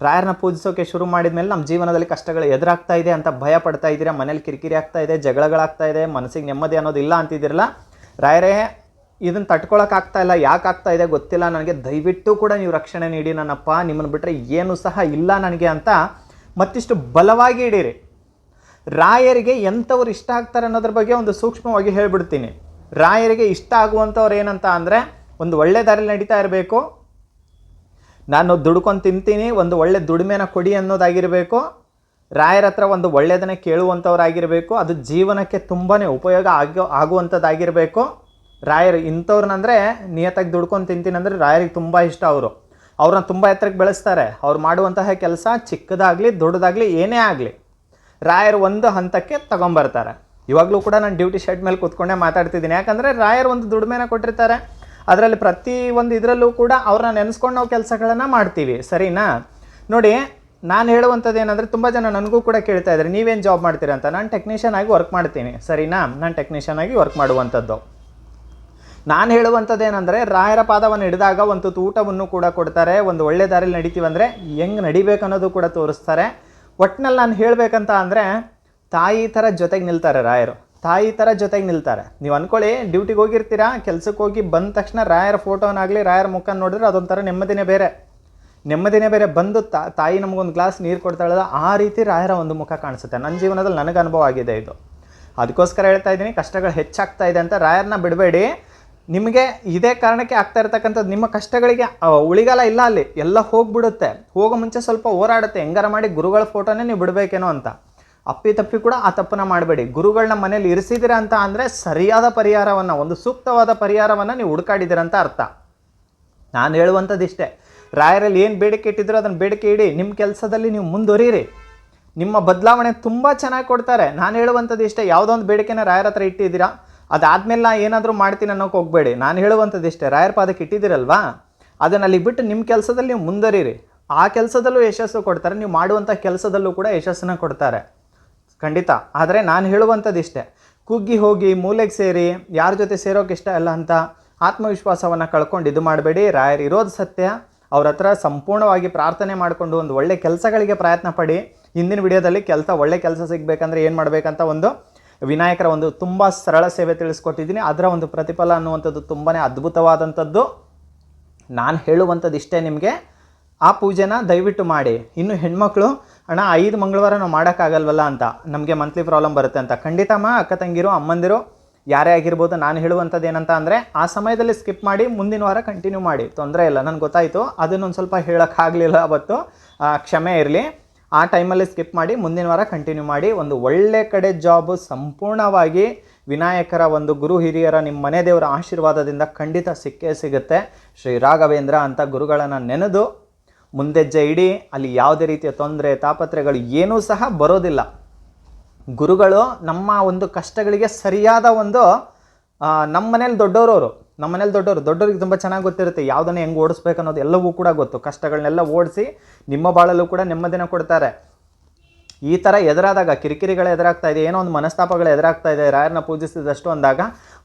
ರಾಯರನ್ನ ಪೂಜಿಸೋಕೆ ಶುರು ಮಾಡಿದ ಮೇಲೆ ನಮ್ಮ ಜೀವನದಲ್ಲಿ ಕಷ್ಟಗಳು ಎದುರಾಗ್ತಾ ಇದೆ ಅಂತ ಭಯ ಪಡ್ತಾ ಇದ್ದೀರಾ, ಮನೇಲಿ ಕಿರಿಕಿರಿ ಆಗ್ತಾ ಇದೆ, ಜಗಳಗಳಾಗ್ತಾ ಇದೆ, ಮನಸ್ಸಿಗೆ ನೆಮ್ಮದಿ ಅನ್ನೋದು ಇಲ್ಲ ಅಂತಿದ್ದೀರಲ್ಲ, ರಾಯರೇ ಇದನ್ನು ತಡ್ಕೊಳಕ್ಕಾಗ್ತಾ ಇಲ್ಲ, ಯಾಕೆ ಆಗ್ತಾ ಇದೆ ಗೊತ್ತಿಲ್ಲ, ನನಗೆ ದಯವಿಟ್ಟು ಕೂಡ ನೀವು ರಕ್ಷಣೆ ನೀಡಿ ನನ್ನಪ್ಪ, ನಿಮ್ಮನ್ನು ಬಿಟ್ಟರೆ ಏನು ಸಹ ಇಲ್ಲ ನನಗೆ ಅಂತ ಮತ್ತಿಷ್ಟು ಬಲವಾಗಿ ಇಡೀರಿ. ರಾಯರಿಗೆ ಎಂಥವ್ರು ಇಷ್ಟ ಆಗ್ತಾರೆ ಅನ್ನೋದ್ರ ಬಗ್ಗೆ ಒಂದು ಸೂಕ್ಷ್ಮವಾಗಿ ಹೇಳ್ಬಿಡ್ತೀನಿ. ರಾಯರಿಗೆ ಇಷ್ಟ ಆಗುವಂಥವ್ರು ಏನಂತ ಅಂದರೆ ಒಂದು ಒಳ್ಳೆ ದಾರಿಯಲ್ಲಿ ನಡೀತಾ ಇರಬೇಕು. ನಾನು ದುಡ್ಕೊಂಡು ತಿಂತೀನಿ, ಒಂದು ಒಳ್ಳೆ ದುಡಿಮೆನ ಕೊಡಿ ಅನ್ನೋದಾಗಿರಬೇಕು. ರಾಯರ ಹತ್ರ ಒಂದು ಒಳ್ಳೆಯದನ್ನೇ ಕೇಳುವಂಥವ್ರಾಗಿರಬೇಕು. ಅದು ಜೀವನಕ್ಕೆ ತುಂಬಾ ಉಪಯೋಗ ಆಗೋ ಆಗುವಂಥದ್ದಾಗಿರಬೇಕು. ರಾಯರು ಇಂಥವ್ರನ್ನಂದರೆ ನಿಯತ್ತಾಗಿ ದುಡ್ಕೊಂಡು ತಿಂತೀನಿ ಅಂದರೆ ರಾಯರಿಗೆ ತುಂಬ ಇಷ್ಟ ಅವರು. ಅವ್ರನ್ನ ತುಂಬ ಎತ್ತರಕ್ಕೆ ಬೆಳೆಸ್ತಾರೆ. ಅವ್ರು ಮಾಡುವಂತಹ ಕೆಲಸ ಚಿಕ್ಕದಾಗಲಿ ದೊಡ್ಡದಾಗಲಿ ಏನೇ ಆಗಲಿ. ರಾಯರು ಒಂದು ಹಂತಕ್ಕೆ ತಗೊಂಬರ್ತಾರೆ. ಇವಾಗಲೂ ಕೂಡ ನಾನು ಡ್ಯೂಟಿ ಶೆಡ್ ಮೇಲೆ ಕೂತ್ಕೊಂಡೇ ಮಾತಾಡ್ತಿದ್ದೀನಿ. ಯಾಕಂದರೆ ರಾಯರ್ ಒಂದು ದುಡಿಮೆನ ಕೊಟ್ಟಿರ್ತಾರೆ. ಅದರಲ್ಲಿ ಪ್ರತಿ ಒಂದು ಇದರಲ್ಲೂ ಕೂಡ ಅವ್ರನ್ನ ನೆನೆಸ್ಕೊಂಡು ನಾವು ಕೆಲಸಗಳನ್ನು ಮಾಡ್ತೀವಿ. ಸರಿನಾ? ನೋಡಿ, ನಾನು ಹೇಳುವಂಥದ್ದು ಏನಂದರೆ ತುಂಬ ಜನ ನನಗೂ ಕೂಡ ಕೇಳ್ತಾ ಇದ್ದಾರೆ ನೀವೇನು ಜಾಬ್ ಮಾಡ್ತೀರಾ ಅಂತ. ನಾನು ಟೆಕ್ನಿಷಿಯನ್ ಆಗಿ ವರ್ಕ್ ಮಾಡ್ತೀನಿ. ಸರಿನಾ? ನಾನು ಟೆಕ್ನಿಷಿಯನ್ ಆಗಿ ವರ್ಕ್ ಮಾಡುವಂಥದ್ದು. ನಾನು ಹೇಳುವಂಥದ್ದು ಏನಂದರೆ ರಾಯರ ಪಾದವನ್ನು ಹಿಡಿದಾಗ ಒಂದು ಊಟವನ್ನು ಕೂಡ ಕೊಡ್ತಾರೆ. ಒಂದು ಒಳ್ಳೆ ದಾರಿಯಲ್ಲಿ ನಡಿತೀವಿ ಅಂದರೆ ಹೆಂಗೆ ನಡಿಬೇಕು ಅನ್ನೋದು ಕೂಡ ತೋರಿಸ್ತಾರೆ. ಒಟ್ಟಿನಲ್ಲಿ ನಾನು ಹೇಳಬೇಕಂತ ಅಂದರೆ, ತಾಯಿ ಥರ ಜೊತೆಗೆ ನಿಲ್ತಾರೆ ರಾಯರು. ತಾಯಿ ಥರ ಜೊತೆಗೆ ನಿಲ್ತಾರೆ. ನೀವು ಅಂದ್ಕೊಳ್ಳಿ ಡ್ಯೂಟಿಗೆ ಹೋಗಿರ್ತೀರಾ, ಕೆಲಸಕ್ಕೆ ಹೋಗಿ ಬಂದ ತಕ್ಷಣ ರಾಯರ ಫೋಟೋನಾಗಲಿ ರಾಯರ ಮುಖ ನೋಡಿದ್ರೆ ಅದೊಂಥರ ನೆಮ್ಮದಿನೇ ಬೇರೆ. ನೆಮ್ಮದಿನೇ ಬೇರೆ. ಬಂದು ತಾ, ತಾಯಿ ನಮಗೊಂದು ಗ್ಲಾಸ್ ನೀರು ಕೊಡ್ತಾಳಲ್ಲ ಆ ರೀತಿ ರಾಯರ ಒಂದು ಮುಖ ಕಾಣಿಸುತ್ತೆ. ನನ್ನ ಜೀವನದಲ್ಲಿ ನನಗೆ ಅನುಭವ ಆಗಿದೆ ಇದು. ಅದಕ್ಕೋಸ್ಕರ ಹೇಳ್ತಾ ಇದ್ದೀನಿ, ಕಷ್ಟಗಳು ಹೆಚ್ಚಾಗ್ತಾ ಇದೆ ಅಂತ ರಾಯರನ್ನ ಬಿಡಬೇಡಿ. ನಿಮಗೆ ಇದೇ ಕಾರಣಕ್ಕೆ ಆಗ್ತಾ ಇರತಕ್ಕಂಥದ್ದು. ನಿಮ್ಮ ಕಷ್ಟಗಳಿಗೆ ಉಳಿಗಾಲ ಇಲ್ಲ ಅಲ್ಲಿ. ಎಲ್ಲ ಹೋಗ್ಬಿಡುತ್ತೆ. ಹೋಗೋ ಮುಂಚೆ ಸ್ವಲ್ಪ ಹೋರಾಡುತ್ತೆ. ಹೆಂಗಾರ ಮಾಡಿ ಗುರುಗಳ ಫೋಟೋನೇ ನೀವು ಬಿಡಬೇಕೇನೋ ಅಂತ. ಅಪ್ಪಿ ತಪ್ಪಿ ಕೂಡ ಆ ತಪ್ಪನ್ನ ಮಾಡಬೇಡಿ. ಗುರುಗಳನ್ನ ಮನೇಲಿ ಇರಿಸಿದಿರ ಅಂತ ಅಂದರೆ ಸರಿಯಾದ ಪರಿಹಾರವನ್ನು, ಒಂದು ಸೂಕ್ತವಾದ ಪರಿಹಾರವನ್ನು ನೀವು ಹುಡುಕಾಡಿದ್ದೀರ ಅಂತ ಅರ್ಥ. ನಾನು ಹೇಳುವಂಥದ್ದು ಇಷ್ಟೇ ರಾಯರಲ್ಲಿ ಏನು ಬೇಡಿಕೆ ಇಟ್ಟಿದ್ರು ಅದನ್ನು ಬೇಡಿಕೆ ಇಡಿ. ನಿಮ್ಮ ಕೆಲಸದಲ್ಲಿ ನೀವು ಮುಂದುವರಿಯಿರಿ ನಿಮ್ಮ ಬದಲಾವಣೆ ತುಂಬ ಚೆನ್ನಾಗಿ ಕೊಡ್ತಾರೆ. ನಾನು ಹೇಳುವಂಥದ್ದು ಇಷ್ಟೇ ಯಾವುದೋ ಒಂದು ಬೇಡಿಕೆನ ರಾಯರ ಹತ್ರ ಇಟ್ಟಿದ್ದೀರಾ? ಅದಾದ್ಮೇಲೆ ನಾ ಏನಾದರೂ ಮಾಡ್ತೀನಿ ಅನ್ನೋಕೆ ಹೋಗಬೇಡಿ. ನಾನು ಹೇಳುವಂಥದ್ದು ಇಷ್ಟೇ ರಾಯರ ಪಾದಕ್ಕೆ ಇಟ್ಟಿದ್ದೀರಲ್ವಾ? ಅದನ್ನು ಅಲ್ಲಿಗೆ ಬಿಟ್ಟು ನಿಮ್ಮ ಕೆಲಸದಲ್ಲಿ ನೀವು ಮುಂದರಿರಿ. ಆ ಕೆಲಸದಲ್ಲೂ ಯಶಸ್ಸು ಕೊಡ್ತಾರೆ. ನೀವು ಮಾಡುವಂಥ ಕೆಲಸದಲ್ಲೂ ಕೂಡ ಯಶಸ್ಸನ್ನು ಕೊಡ್ತಾರೆ. ಖಂಡಿತ. ಆದರೆ ನಾನು ಹೇಳುವಂಥದ್ದು ಇಷ್ಟೆ ಕುಗ್ಗಿ ಹೋಗಿ, ಮೂಲೆಗೆ ಸೇರಿ, ಯಾರ ಜೊತೆ ಸೇರೋಕೆ ಇಷ್ಟ ಇಲ್ಲ ಅಂತ ಆತ್ಮವಿಶ್ವಾಸವನ್ನು ಕಳ್ಕೊಂಡು ಇದು ಮಾಡಬೇಡಿ. ರಾಯರ್ ಇರೋದು ಸತ್ಯ. ಅವ್ರ ಹತ್ರ ಸಂಪೂರ್ಣವಾಗಿ ಪ್ರಾರ್ಥನೆ ಮಾಡಿಕೊಂಡು ಒಂದು ಒಳ್ಳೆ ಕೆಲಸಗಳಿಗೆ ಪ್ರಯತ್ನ ಪಡಿ. ಹಿಂದಿನ ವಿಡಿಯೋದಲ್ಲಿ ಕೆಲಸ ಒಳ್ಳೆ ಕೆಲಸ ಸಿಗಬೇಕಂದ್ರೆ ಏನು ಮಾಡಬೇಕಂತ ಒಂದು ವಿನಾಯಕರ ಒಂದು ತುಂಬ ಸರಳ ಸೇವೆ ತಿಳಿಸ್ಕೊಟ್ಟಿದ್ದೀನಿ. ಅದರ ಒಂದು ಪ್ರತಿಫಲ ಅನ್ನುವಂಥದ್ದು ತುಂಬಾ ಅದ್ಭುತವಾದಂಥದ್ದು. ನಾನು ಹೇಳುವಂಥದ್ದು ಇಷ್ಟೇ ನಿಮಗೆ. ಆ ಪೂಜೆನ ದಯವಿಟ್ಟು ಮಾಡಿ. ಇನ್ನು ಹೆಣ್ಮಕ್ಳು, ಅಣ್ಣ, ಐದು ಮಂಗಳವಾರ ನಾವು ಮಾಡೋಕ್ಕಾಗಲ್ವಲ್ಲ ಅಂತ. ನಮಗೆ ಮಂತ್ಲಿ ಪ್ರಾಬ್ಲಮ್ ಬರುತ್ತೆ ಅಂತ. ಖಂಡಿತ ಅಮ್ಮ, ಅಕ್ಕ ತಂಗಿರು, ಅಮ್ಮಂದಿರು, ಯಾರೇ ಆಗಿರ್ಬೋದು ನಾನು ಹೇಳುವಂಥದ್ದು ಏನಂತ ಅಂದರೆ, ಆ ಸಮಯದಲ್ಲಿ ಸ್ಕಿಪ್ ಮಾಡಿ, ಮುಂದಿನ ವಾರ ಕಂಟಿನ್ಯೂ ಮಾಡಿ. ತೊಂದರೆ ಇಲ್ಲ. ನನಗೆ ಗೊತ್ತಾಯಿತು. ಅದನ್ನೊಂದು ಸ್ವಲ್ಪ ಹೇಳೋಕ್ಕಾಗಲಿಲ್ಲ ಅವತ್ತು. ಕ್ಷಮೆ ಇರಲಿ. ಆ ಟೈಮಲ್ಲಿ ಸ್ಕಿಪ್ ಮಾಡಿ, ಮುಂದಿನ ವಾರ ಕಂಟಿನ್ಯೂ ಮಾಡಿ, ಒಂದು ಒಳ್ಳೆ ಕಡೆ ಜಾಬ್ ಸಂಪೂರ್ಣವಾಗಿ ವಿನಾಯಕರ ಒಂದು ಗುರು ಹಿರಿಯರ ನಿಮ್ಮ ಮನೆ ದೇವರ ಆಶೀರ್ವಾದದಿಂದ ಖಂಡಿತ ಸಿಕ್ಕೇ ಸಿಗುತ್ತೆ. ಶ್ರೀ ರಾಘವೇಂದ್ರ ಅಂತ ಗುರುಗಳನ್ನು ನೆನೆದು ಮುಂದೆಜ್ಜೆ ಇಡಿ ಅಲ್ಲಿ ಯಾವುದೇ ರೀತಿಯ ತೊಂದರೆ ತಾಪತ್ರೆಗಳು ಏನೂ ಸಹ ಬರೋದಿಲ್ಲ. ಗುರುಗಳು ನಮ್ಮ ಒಂದು ಕಷ್ಟಗಳಿಗೆ ಸರಿಯಾದ ಒಂದು ನಮ್ಮ ಮನೇಲಿ ದೊಡ್ಡವರು ಅವರು. ನಮ್ಮ ಮನೇಲಿ ದೊಡ್ಡವರು. ದೊಡ್ಡವ್ರಿಗೆ ತುಂಬ ಚೆನ್ನಾಗಿ ಗೊತ್ತಿರುತ್ತೆ ಯಾವುದನ್ನು ಹೆಂಗೆ ಓಡಿಸ್ಬೇಕು ಅನ್ನೋದು ಎಲ್ಲವೂ ಕೂಡ ಗೊತ್ತು. ಕಷ್ಟಗಳನ್ನೆಲ್ಲ ಓಡಿಸಿ ನಿಮ್ಮ ಬಾಳಲ್ಲೂ ಕೂಡ ನೆಮ್ಮದಿನ ಕೊಡ್ತಾರೆ. ಈ ಥರ ಎದುರಾದಾಗ, ಕಿರಿಕಿರಿಗಳು ಎದುರಾಗ್ತಾ ಇದೆ, ಏನೋ ಒಂದು ಮನಸ್ತಾಪಗಳು ಎದುರಾಗ್ತಾ ಇದೆ, ರಾಯರನ್ನ ಪೂಜಿಸಿದಷ್ಟು ಅಂದಾಗ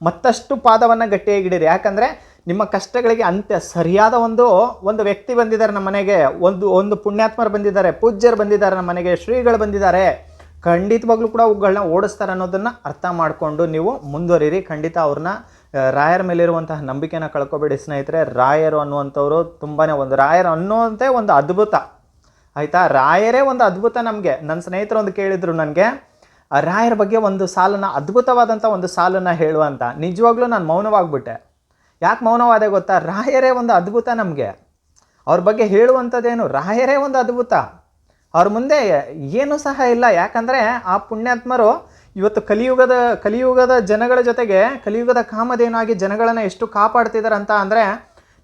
ಮತ್ತಷ್ಟು ಪಾದವನ್ನು ಗಟ್ಟಿಯಾಗಿಡಿರಿ ಯಾಕಂದರೆ ನಿಮ್ಮ ಕಷ್ಟಗಳಿಗೆ ಅಂತ್ಯ ಸರಿಯಾದ ಒಂದು ಒಂದು ವ್ಯಕ್ತಿ ಬಂದಿದ್ದಾರೆ ನಮ್ಮ ಮನೆಗೆ. ಒಂದು ಒಂದು ಪುಣ್ಯಾತ್ಮರು ಬಂದಿದ್ದಾರೆ, ಪೂಜ್ಯರು ಬಂದಿದ್ದಾರೆ ನಮ್ಮ ಮನೆಗೆ, ಶ್ರೀಗಳು ಬಂದಿದ್ದಾರೆ. ಖಂಡಿತವಾಗ್ಲೂ ಕೂಡ ಅವುಗಳನ್ನ ಓಡಿಸ್ತಾರೆ ಅನ್ನೋದನ್ನು ಅರ್ಥ ಮಾಡಿಕೊಂಡು ನೀವು ಮುಂದುವರಿರಿ. ಖಂಡಿತ ಅವ್ರನ್ನ ರಾಯರ ಮೇಲಿರುವಂತಹ ನಂಬಿಕೆನ ಕಳ್ಕೊಬೇಡಿ ಸ್ನೇಹಿತರೆ. ರಾಯರು ಅನ್ನುವಂಥವ್ರು ತುಂಬಾ ಒಂದು, ರಾಯರು ಅನ್ನೋಂತೆ ಒಂದು ಅದ್ಭುತ. ಆಯಿತಾ? ರಾಯರೇ ಒಂದು ಅದ್ಭುತ ನಮಗೆ. ನನ್ನ ಸ್ನೇಹಿತರು ಒಂದು ಕೇಳಿದರು ನನಗೆ ರಾಯರ ಬಗ್ಗೆ ಒಂದು ಸಾಲನ್ನು ಅದ್ಭುತವಾದಂಥ ಒಂದು ಸಾಲನ್ನು ಹೇಳುವ ಅಂತ. ನಿಜವಾಗ್ಲೂ ನಾನು ಮೌನವಾಗ್ಬಿಟ್ಟೆ. ಯಾಕೆ ಮೌನವಾದೆ ಗೊತ್ತಾ? ರಾಯರೇ ಒಂದು ಅದ್ಭುತ ನಮಗೆ. ಅವ್ರ ಬಗ್ಗೆ ಹೇಳುವಂಥದ್ದೇನು? ರಾಯರೇ ಒಂದು ಅದ್ಭುತ. ಅವ್ರ ಮುಂದೆ ಏನೂ ಸಹ ಇಲ್ಲ. ಯಾಕಂದರೆ ಆ ಪುಣ್ಯಾತ್ಮರು ಇವತ್ತು ಕಲಿಯುಗದ ಕಲಿಯುಗದ ಜನಗಳ ಜೊತೆಗೆ ಕಲಿಯುಗದ ಕಾಮಧೇನಾಗಿ ಜನಗಳನ್ನು ಎಷ್ಟು ಕಾಪಾಡ್ತಿದ್ದಾರೆ ಅಂತ ಅಂದರೆ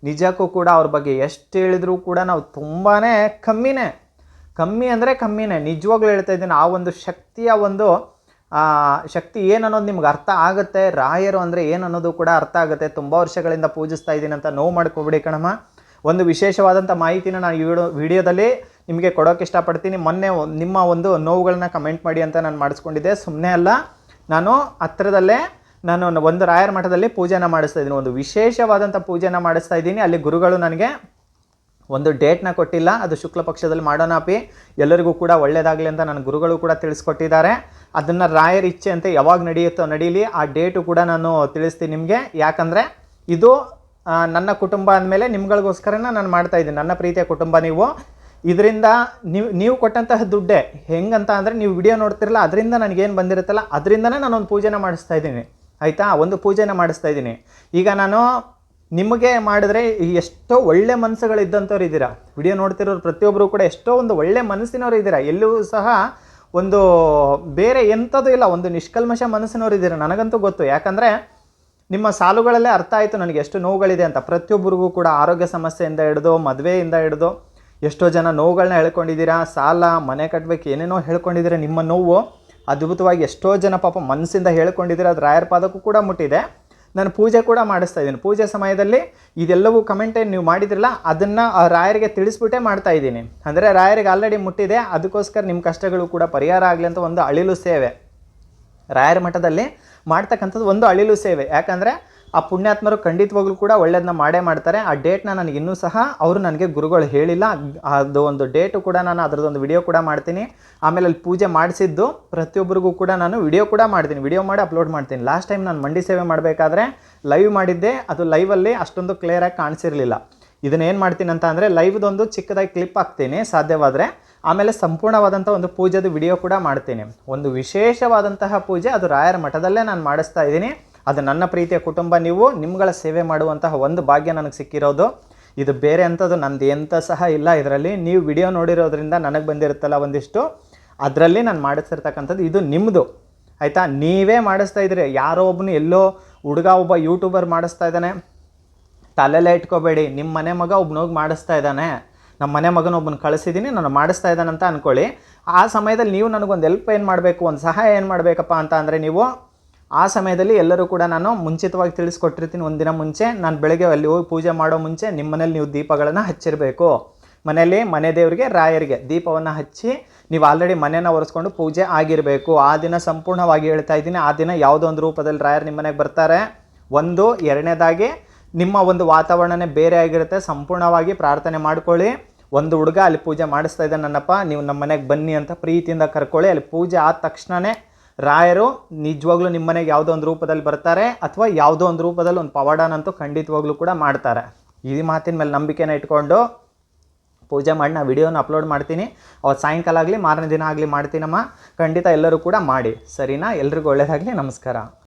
ನಿಜಕ್ಕೂ ಕೂಡ ಅವ್ರ ಬಗ್ಗೆ ಎಷ್ಟು ಹೇಳಿದರೂ ಕೂಡ ನಾವು ತುಂಬಾ ಕಮ್ಮಿನೇ. ಕಮ್ಮಿ ಅಂದರೆ ಕಮ್ಮಿನೇ. ನಿಜವಾಗ್ಲೂ ಹೇಳ್ತಾ ಇದ್ದೀನಿ, ಆ ಒಂದು ಶಕ್ತಿಯ ಒಂದು ಶಕ್ತಿ ಏನನ್ನೋದು ನಿಮ್ಗೆ ಅರ್ಥ ಆಗುತ್ತೆ. ರಾಯರು ಅಂದರೆ ಏನನ್ನೋದು ಕೂಡ ಅರ್ಥ ಆಗುತ್ತೆ. ತುಂಬ ವರ್ಷಗಳಿಂದ ಪೂಜಿಸ್ತಾ ಇದ್ದೀನಿ ಅಂತ ನೋವು ಮಾಡ್ಕೊಬಿಡಿ ಕಣಮ್ಮ. ಒಂದು ವಿಶೇಷವಾದಂಥ ಮಾಹಿತಿನ ನಾನು ಈ ವಿಡಿಯೋ, ವಿಡಿಯೋದಲ್ಲಿ ನಿಮಗೆ ಕೊಡೋಕೆ ಇಷ್ಟಪಡ್ತೀನಿ. ಮೊನ್ನೆ ನಿಮ್ಮ ಒಂದು ನೋವುಗಳನ್ನ ಕಮೆಂಟ್ ಮಾಡಿ ಅಂತ ನಾನು ಮಾಡಿಸ್ಕೊಂಡಿದ್ದೆ. ಸುಮ್ಮನೆ ಅಲ್ಲ, ನಾನು ಹತ್ತಿರದಲ್ಲೇ ನಾನು ಒಂದು ರಾಯರ ಮಠದಲ್ಲಿ ಪೂಜೆನ ಮಾಡಿಸ್ತಾ ಇದ್ದೀನಿ. ಒಂದು ವಿಶೇಷವಾದಂಥ ಪೂಜೆನ ಮಾಡಿಸ್ತಾ ಇದ್ದೀನಿ. ಅಲ್ಲಿ ಗುರುಗಳು ನನಗೆ ಒಂದು ಡೇಟ್ನ ಕೊಟ್ಟಿಲ್ಲ. ಅದು ಶುಕ್ಲ ಪಕ್ಷದಲ್ಲಿ ಮಾಡೋಣ ಅಪಿ. ಎಲ್ಲರಿಗೂ ಕೂಡ ಒಳ್ಳೆಯದಾಗಲಿ ಅಂತ ನನ್ನ ಗುರುಗಳು ಕೂಡ ತಿಳಿಸ್ಕೊಟ್ಟಿದ್ದಾರೆ. ಅದನ್ನು ರಾಯರ ಇಚ್ಛೆ ಅಂತ ಯಾವಾಗ ನಡೆಯುತ್ತೋ ನಡೀಲಿ, ಆ ಡೇಟು ಕೂಡ ನಾನು ತಿಳಿಸ್ತೀನಿ ನಿಮಗೆ. ಯಾಕಂದರೆ ಇದು ನನ್ನ ಕುಟುಂಬ ಅಂದಮೇಲೆ ನಿಮ್ಗಳಿಗೋಸ್ಕರನ ನಾನು ಮಾಡ್ತಾ ಇದ್ದೀನಿ. ನನ್ನ ಪ್ರೀತಿಯ ಕುಟುಂಬ ನೀವು. ಇದರಿಂದ ನೀವು ನೀವು ಕೊಟ್ಟಂತಹ ದುಡ್ಡೇ ಹೆಂಗಂತ ಅಂದರೆ ನೀವು ವಿಡಿಯೋ ನೋಡ್ತಿರಲ್ಲ, ಅದರಿಂದ ನನಗೇನು ಬಂದಿರುತ್ತಲ್ಲ, ಅದರಿಂದನೇ ನಾನು ಒಂದು ಪೂಜೆನ ಮಾಡಿಸ್ತಾ ಇದ್ದೀನಿ. ಆಯಿತಾ? ಒಂದು ಪೂಜೆನ ಮಾಡಿಸ್ತಾ ಇದ್ದೀನಿ. ಈಗ ನಾನು ನಿಮಗೆ ಮಾಡಿದ್ರೆ ಎಷ್ಟೋ ಒಳ್ಳೆ ಮನಸ್ಸುಗಳು ಇದ್ದಂಥವ್ರು ಇದ್ದೀರಾ? ವಿಡಿಯೋ ನೋಡ್ತಿರೋರು ಪ್ರತಿಯೊಬ್ಬರು ಕೂಡ ಎಷ್ಟೋ ಒಂದು ಒಳ್ಳೆ ಮನಸ್ಸಿನವ್ರು ಇದ್ದೀರಾ? ಎಲ್ಲೂ ಸಹ ಒಂದು ಬೇರೆ ಎಂಥದ್ದು ಇಲ್ಲ, ಒಂದು ನಿಷ್ಕಲ್ಮಶ ಮನಸ್ಸಿನವ್ರು ಇದ್ದೀರಾ? ನನಗಂತೂ ಗೊತ್ತು. ಯಾಕಂದರೆ ನಿಮ್ಮ ಸಾಲುಗಳಲ್ಲೇ ಅರ್ಥ ಆಯಿತು ನನಗೆ ಎಷ್ಟು ನೋವುಗಳಿದೆ ಅಂತ. ಪ್ರತಿಯೊಬ್ಬರಿಗೂ ಕೂಡ ಆರೋಗ್ಯ ಸಮಸ್ಯೆಯಿಂದ ಹಿಡಿದು, ಮದುವೆಯಿಂದ ಹಿಡಿದು ಎಷ್ಟೋ ಜನ ನೋವುಗಳನ್ನ ಹೇಳ್ಕೊಂಡಿದ್ದೀರಾ? ಸಾಲ, ಮನೆ ಕಟ್ಟಬೇಕು ಏನೇನೋ ಹೇಳ್ಕೊಂಡಿದ್ದೀರಾ ನಿಮ್ಮ ನೋವು? ಅದ್ಭುತವಾಗಿ ಎಷ್ಟೋ ಜನ ಪಾಪ ಮನಸ್ಸಿಂದ ಹೇಳ್ಕೊಂಡಿದ್ದೀರಾ ಅದು ರಾಯರ ಪಾದಕ್ಕೂ ಕೂಡ ಮುಟ್ಟಿದೆ. ನಾನು ಪೂಜೆ ಕೂಡ ಮಾಡಿಸ್ತಾ ಇದ್ದೀನಿ. ಪೂಜೆ ಸಮಯದಲ್ಲಿ ಇದೆಲ್ಲವೂ ಕಮೆಂಟ್ ಏನು ನೀವು ಮಾಡಿದ್ರಲ್ಲ, ಅದನ್ನು ಆ ರಾಯರಿಗೆ ತಿಳಿಸ್ಬಿಟ್ಟೇ ಮಾಡ್ತಾ ಇದ್ದೀನಿ. ಅಂದರೆ ರಾಯರಿಗೆ ಆಲ್ರೆಡಿ ಮುಟ್ಟಿದೆ, ಅದಕ್ಕೋಸ್ಕರ ನಿಮ್ಮ ಕಷ್ಟಗಳು ಕೂಡ ಪರಿಹಾರ ಆಗಲಿ ಅಂತ ಒಂದು ಅಳಿಲು ಸೇವೆ. ರಾಯರ ಮಠದಲ್ಲಿ ಮಾಡ್ತಕ್ಕಂಥದ್ದು ಒಂದು ಅಳಿಲು ಸೇವೆ. ಯಾಕಂದರೆ ಆ ಪುಣ್ಯಾತ್ಮರು ಖಂಡಿತವಾಗ್ಲೂ ಕೂಡ ಒಳ್ಳೇದನ್ನ ಮಾಡೇ ಮಾಡ್ತಾರೆ. ಆ ಡೇಟ್ನ ನನಗೆ ಇನ್ನೂ ಸಹ ಅವರು ನನಗೆ ಗುರುಗಳು ಹೇಳಿಲ್ಲ. ಅದು ಒಂದು ಡೇಟು ಕೂಡ ನಾನು ಅದರದ್ದೊಂದು ವಿಡಿಯೋ ಕೂಡ ಮಾಡ್ತೀನಿ. ಆಮೇಲೆ ಅಲ್ಲಿ ಪೂಜೆ ಮಾಡಿಸಿದ್ದು ಪ್ರತಿಯೊಬ್ಬರಿಗೂ ಕೂಡ ನಾನು ವಿಡಿಯೋ ಕೂಡ ಮಾಡ್ತೀನಿ. ವಿಡಿಯೋ ಮಾಡಿ ಅಪ್ಲೋಡ್ ಮಾಡ್ತೀನಿ. ಲಾಸ್ಟ್ ಟೈಮ್ ನಾನು ಮಂಡಿ ಸೇವೆ ಮಾಡಬೇಕಾದ್ರೆ ಲೈವ್ ಮಾಡಿದ್ದೆ. ಅದು ಲೈವಲ್ಲಿ ಅಷ್ಟೊಂದು ಕ್ಲಿಯರಾಗಿ ಕಾಣಿಸಿರಲಿಲ್ಲ. ಇದನ್ನೇನು ಮಾಡ್ತೀನಿ ಅಂತ ಅಂದರೆ ಲೈವ್ದೊಂದು ಚಿಕ್ಕದಾಗಿ ಕ್ಲಿಪ್ ಹಾಕ್ತೀನಿ ಸಾಧ್ಯವಾದರೆ. ಆಮೇಲೆ ಸಂಪೂರ್ಣವಾದಂಥ ಒಂದು ಪೂಜೆದು ವಿಡಿಯೋ ಕೂಡ ಮಾಡ್ತೀನಿ. ಒಂದು ವಿಶೇಷವಾದಂತಹ ಪೂಜೆ ಅದು ರಾಯರ ಮಠದಲ್ಲೇ ನಾನು ಮಾಡಿಸ್ತಾ ಇದ್ದೀನಿ. ಅದು ನನ್ನ ಪ್ರೀತಿಯ ಕುಟುಂಬ ನೀವು ನಿಮ್ಗಳ ಸೇವೆ ಮಾಡುವಂತಹ ಒಂದು ಭಾಗ್ಯ ನನಗೆ ಸಿಕ್ಕಿರೋದು. ಇದು ಬೇರೆ ಅಂಥದ್ದು ನಂದು ಎಂಥ ಸಹ ಇಲ್ಲ ಇದರಲ್ಲಿ. ನೀವು ವಿಡಿಯೋ ನೋಡಿರೋದ್ರಿಂದ ನನಗೆ ಬಂದಿರುತ್ತಲ್ಲ ಒಂದಿಷ್ಟು. ಅದರಲ್ಲಿ ನಾನು ಮಾಡಿಸ್ತಿರ್ತಕ್ಕಂಥದ್ದು ಇದು ನಿಮ್ಮದು ಆಯಿತಾ? ನೀವೇ ಮಾಡಿಸ್ತಾ ಇದ್ರಿ. ಯಾರೋ ಒಬ್ಬನು ಎಲ್ಲೋ ಹುಡುಗ ಒಬ್ಬ ಯೂಟ್ಯೂಬರ್ ಮಾಡಿಸ್ತಾ ಇದ್ದಾನೆ. ತಲೆಲ್ಲೇ ಇಟ್ಕೋಬೇಡಿ. ನಿಮ್ಮ ಮನೆ ಮಗ ಒಬ್ನೋಗಿ ಮಾಡಿಸ್ತಾ ಇದ್ದಾನೆ. ನಮ್ಮ ಮನೆ ಮಗನ ಒಬ್ಬನ ಕಳಿಸಿದ್ದೀನಿ ನಾನು ಮಾಡಿಸ್ತಾ ಇದ್ದಾನಂತ ಅಂದ್ಕೊಳ್ಳಿ ಆ ಸಮಯದಲ್ಲಿ ನೀವು ನನಗೊಂದು ಹೆಲ್ಪ್ ಏನು ಮಾಡಬೇಕು? ಒಂದು ಸಹಾಯ ಏನು ಮಾಡಬೇಕಪ್ಪ ಅಂತ ಅಂದರೆ ನೀವು ಆ ಸಮಯದಲ್ಲಿ ಎಲ್ಲರೂ ಕೂಡ ನಾನು ಮುಂಚಿತವಾಗಿ ತಿಳಿಸ್ಕೊಟ್ಟಿರ್ತೀನಿ ಒಂದಿನ ಮುಂಚೆ. ನಾನು ಬೆಳಗ್ಗೆ ಅಲ್ಲಿ ಹೋಗಿ ಪೂಜೆ ಮಾಡೋ ಮುಂಚೆ ನಿಮ್ಮ ಮನೇಲಿ ನೀವು ದೀಪಗಳನ್ನು ಹಚ್ಚಿರಬೇಕು. ಮನೆಯಲ್ಲಿ ಮನೆ ದೇವರಿಗೆ, ರಾಯರಿಗೆ ದೀಪವನ್ನು ಹಚ್ಚಿ ನೀವು ಆಲ್ರೆಡಿ ಮನೆಯನ್ನು ಒರೆಸ್ಕೊಂಡು ಪೂಜೆ ಆಗಿರಬೇಕು. ಆ ದಿನ ಸಂಪೂರ್ಣವಾಗಿ ಹೇಳ್ತಾ ಇದ್ದೀನಿ. ಆ ದಿನ ಯಾವುದೋ ಒಂದು ರೂಪದಲ್ಲಿ ರಾಯರು ನಿಮ್ಮ ಮನೆಗೆ ಬರ್ತಾರೆ. ಒಂದು, ಎರಡನೇದಾಗಿ ನಿಮ್ಮ ಒಂದು ವಾತಾವರಣನೇ ಬೇರೆ ಆಗಿರುತ್ತೆ. ಸಂಪೂರ್ಣವಾಗಿ ಪ್ರಾರ್ಥನೆ ಮಾಡ್ಕೊಳ್ಳಿ. ಒಂದು ಹುಡುಗ ಅಲ್ಲಿ ಪೂಜೆ ಮಾಡಿಸ್ತಾ ಇದ್ದ ನನ್ನಪ್ಪ, ನೀವು ನಮ್ಮ ಮನೆಗೆ ಬನ್ನಿ ಅಂತ ಪ್ರೀತಿಯಿಂದ ಕರ್ಕೊಳ್ಳಿ. ಅಲ್ಲಿ ಪೂಜೆ ಆದ ತಕ್ಷಣವೇ ರಾಯರು ನಿಜವಾಗ್ಲೂ ನಿಮ್ಮ ಮನೆಗೆ ಯಾವುದೋ ಒಂದು ರೂಪದಲ್ಲಿ ಬರ್ತಾರೆ ಅಥವಾ ಯಾವುದೋ ಒಂದು ರೂಪದಲ್ಲಿ ಒಂದು ಪವಾಡನಂತೂ ಖಂಡಿತವಾಗ್ಲೂ ಕೂಡ ಮಾಡ್ತಾರೆ. ಈ ಮಾತಿನ ಮೇಲೆ ನಂಬಿಕೆನ ಇಟ್ಕೊಂಡು ಪೂಜೆ ಮಾಡಿ, ನಾ ವಿಡಿಯೋನ ಅಪ್ಲೋಡ್ ಮಾಡ್ತೀನಿ. ಅವತ್ತು ಸಾಯಂಕಾಲ ಆಗಲಿ, ಮಾರನೇ ದಿನ ಆಗಲಿ ಮಾಡ್ತೀನಮ್ಮ. ಖಂಡಿತ ಎಲ್ಲರೂ ಕೂಡ ಮಾಡಿ. ಸರಿನಾ? ಎಲ್ರಿಗೂ ಒಳ್ಳೆಯದಾಗಲಿ ನಮಸ್ಕಾರ.